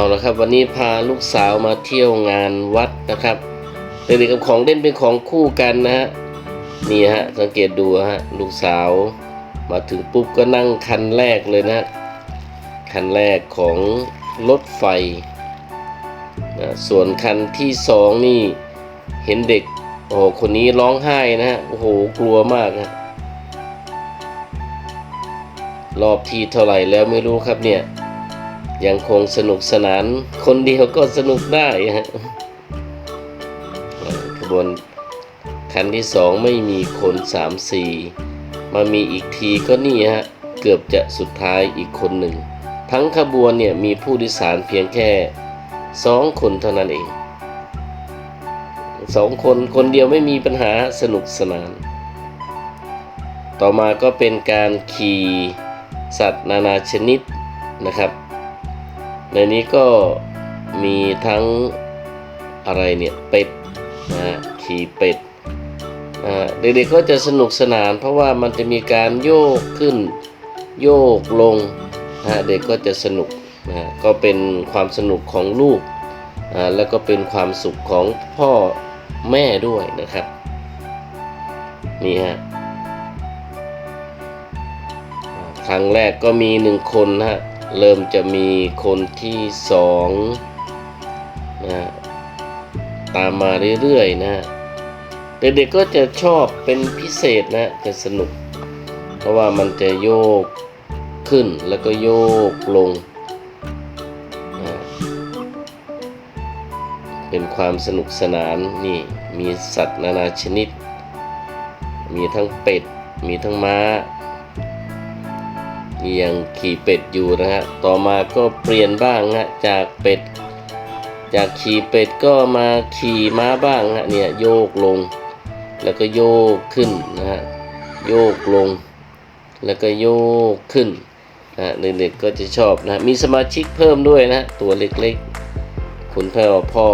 เอาละครับ วันนี้พาลูกสาวมาเที่ยวงานวัดนะครับเด็กๆกับของเล่นเป็นของคู่กันนะฮะนี่ฮะสังเกตดูฮะลูกสาวมาถึงปุ๊บก็นั่งคันแรกเลยนะคันแรกของรถไฟนะส่วนคันที่สองนี่เห็นเด็กโอ้คนนี้ร้องไห้นะฮะโอ้โหกลัวมากฮะรอบที่เท่าไหร่แล้วไม่รู้ครับเนี่ย ยังคงสนุกสนาน คนเดียวก็สนุกได้ฮะขบวนคันที่สองไม่มีคนสามสี่มามีอีกทีก็นี่ฮะ เกือบจะสุดท้ายอีกคนหนึ่ง ทั้งขบวนเนี่ยมีผู้โดยสารเพียงแค่สองคนเท่านั้นเองสองคนคนเดียวไม่มีปัญหาสนุกสนาน ต่อมาก็เป็นการขี่สัตว์นานาชนิดนะครับ ในนี้ก็มีทั้งอะไรเนี่ยเป็ดนะขี่เป็ดเด็กๆก็จะสนุกสนาน เพราะว่ามันจะมีการโยกขึ้นโยกลงนะเด็กก็จะสนุกนะก็เป็นความสนุกของลูกแล้วก็เป็นความสุขของพ่อแม่ด้วยนะครับนี่ฮะครั้งแรกก็มีหนึ่งคนนะฮะ เริ่มจะมีคนที่สองนะตามมาเรื่อยๆนะเด็กๆก็จะชอบเป็นพิเศษนะจะสนุก เพราะว่ามันจะโยกขึ้นแล้วก็โยกลงนะฮะเป็นความสนุกสนานนี่มีสัตว์นานาชนิด มีทั้งเป็ด มีทั้งม้า นี่ยังขี่เป็ดอยู่นะฮะ ต่อมาก็เปลี่ยนบ้างฮะจากเป็ด จากขี่เป็ดก็มาขี่ม้าบ้างฮะเนี่ยโยกลง แล้วก็โยกขึ้นนะฮะโยกลง แล้วก็โยกขึ้นนะฮะเด็กๆก็จะชอบนะมีสมาชิกเพิ่มด้วยนะฮะตัวเล็กๆ คุณพ่อพ่อ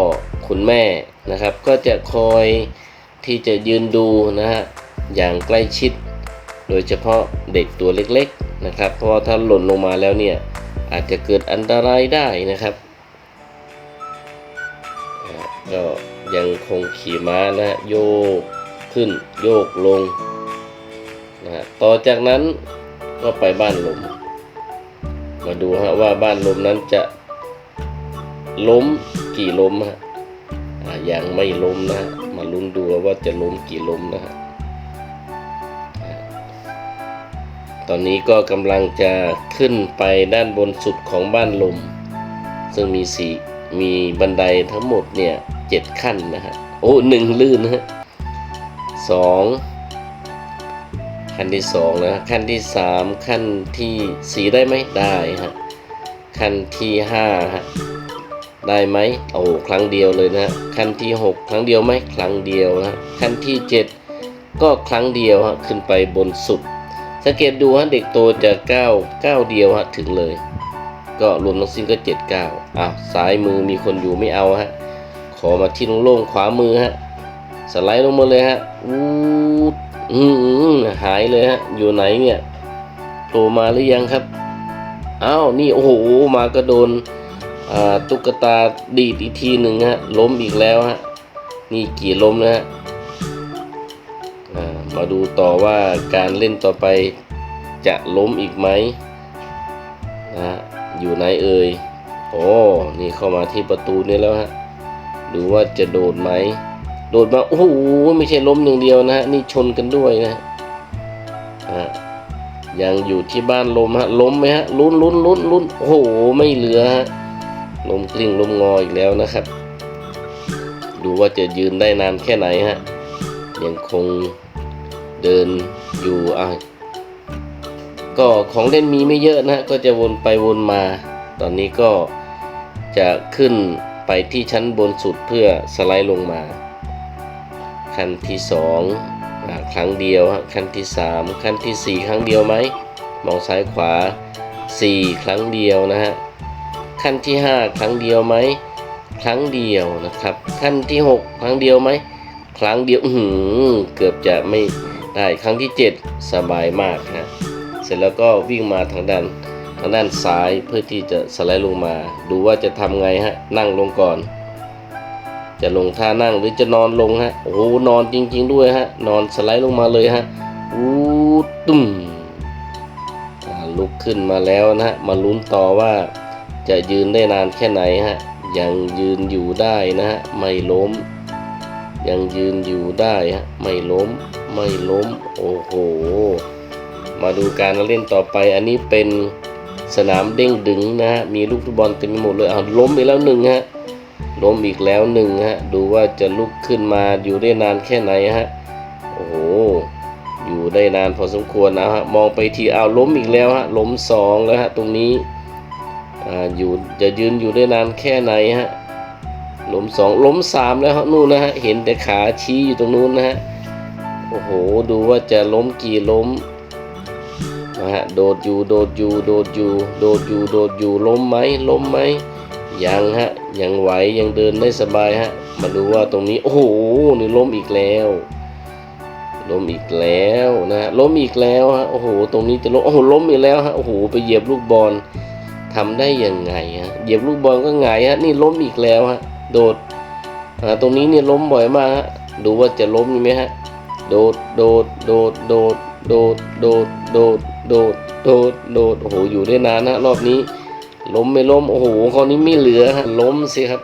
คุณแม่นะครับ ก็จะคอยที่จะยืนดูนะฮะอย่างใกล้ชิด โดยเฉพาะเด็กตัวเล็กๆ นะครับ เพราะถ้าหล่นลงมาแล้วเนี่ยอาจจะเกิดอันตรายได้นะครับก็ยังคงขี่ม้านะโยกขึ้นโยกลงนะฮะต่อจากนั้นก็ไปบ้านลม มาดูฮะว่าบ้านลมนั้นจะล้มกี่ล้มฮะอ่ายังไม่ล้มนะ มาลุ้นดูว่าจะล้มกี่ล้มนะฮะ ตอนนี้ก็กำลังจะขึ้นไปด้านบนสุดของบ้านลม ซึ่งมีสีมีบันไดทั้งหมดเนี่ยเจ็ดขั้นนะฮะโอ้หนึ่งลื่นนะฮะสองขั้นที่สองนะขั้นที่สามขั้นที่สี่ได้ไหมได้ฮะขั้นที่ห้าฮะได้ไหมโอ้ครั้งเดียวเลยนะฮะขั้นที่หกครั้งเดียวไหมครั้งเดียวนะฮะขั้นที่เจ็ดก็ครั้งเดียวฮะขึ้นไปบนสุด สังเกตดูฮะเด็กโตจะก้าวก้าวเดียวฮะถึงเลย ก็รวมทั้งสิ้นก็เจ็ดก้าวอ้าวซ้ายมือมีคนอยู่ไม่เอาฮะขอมาที่โล่งๆขวามือฮะสไลด์ลงมาเลยฮะวูดอืมหายเลยฮะอยู่ไหนเนี่ยโผล่มาหรือยังครับอ้าวนี่โอ้โหมาก็โดนอ่าตุ๊กตาดีดอีกทีหนึ่งฮะล้มอีกแล้วฮะนี่กี่ล้มนะฮะ มาดูต่อว่าการเล่นต่อไปจะล้มอีกไหมนะอยู่ไหนเอ่ยโอ้นี่เข้ามาที่ประตูนี่แล้วฮะดูว่าจะโดดไหมโดดมาโอ้โหไม่ใช่ล้มอย่างเดียวนะฮะนี่ชนกันด้วยนะฮะยังอยู่ที่บ้านลมฮะล้มไหมฮะลุ้นลุ้นลุ้นลุ้นโอ้โหไม่เหลือฮะลมกลิ้งลมงออีกแล้วนะครับ ดูว่าจะยืนได้นานแค่ไหนฮะยังคง เดินอยู่อะก็ของเล่นมีไม่เยอะนะก็จะวนไปวนมา ตอนนี้ก็จะขึ้นไปที่ชั้นบนสุดเพื่อสไลด์ลงมา ขั้นที่สองครั้งเดียวขั้นที่สามขั้นที่สี่ครั้งเดียวไหมมองซ้ายขวาสี่ครั้งเดียวนะฮะขั้นที่ห้าครั้งเดียวไหมครั้งเดียวนะครับ ขั้นที่หกครั้งเดียวไหมครั้งเดียวอืเกือบจะไม่ ได้ครั้งที่ 7 สบายมากฮะเสร็จแล้วก็วิ่งมาทางด้านทางด้านซ้ายเพื่อที่จะสไลด์ลงมา ดูว่าจะทำไงฮะนั่งลงก่อน จะลงท่านั่งหรือจะนอนลงฮะโอ้โหนอนจริง ๆ ด้วยฮะนอนสไลด์ลงมาเลยฮะอู้ตุ้มลุกขึ้นมาแล้วนะฮะมาลุ้นต่อว่าจะยืนได้นานแค่ไหนฮะยังยืนอยู่ได้นะฮะไม่ล้ม ยังยืนอยู่ได้ฮะไม่ล้มไม่ล้มโอ้โห มาดูการเล่นต่อไปอันนี้เป็นสนามเด้งดึงนะฮะมีลูกฟุตบอลเต็มไปหมดเลยเอาล้มไปแล้วหนึ่งฮะล้มอีกแล้วหนึ่งฮะดูว่าจะลุกขึ้นมาอยู่ได้นานแค่ไหนฮะโอ้โหอยู่ได้นานพอสมควรนะฮะมองไปทีเอาวล้มอีกแล้วฮะล้มสองแล้วฮะตรงนี้อ่าอยู่จะยืนอยู่ได้นานแค่ไหนฮะ ล้มสองล้มสามแล้วนู่นนะฮะเห็นแต่ขาชี้อยู่ตรงนู้นนะฮะโอ้โหดูว่าจะล้มกี่ล้มนะฮะโดดอยู่โดดอยู่โดดอยู่โดดอยู่โดดอยู่ล้มไหมล้มไหมยังฮะยังไหวยังเดินได้สบายฮะมาดูว่าตรงนี้โอ้โหนี่ล้มอีกแล้วล้มอีกแล้วนะฮะล้มอีกแล้วฮะโอ้โหตรงนี้จะล้มโอ้โหล้มอีกแล้วฮะโอ้โหไปเหยียบลูกบอลทำได้ยังไงฮะเหยียบลูกบอลก็หงายฮะนี่ล้มอีกแล้วฮะ โดดอ่าตรงนี้เนี่ยล้มบ่อยมากฮะดูว่าจะล้มไหมฮะโดดโดดโดดโดดโดดโดดโดดโดดโดดโดดโอ้โหอยู่ได้นานนะรอบนี้ ล้มไม่ล้มโอ้โหคราวนี้ไม่เหลือฮะล้มสิครับ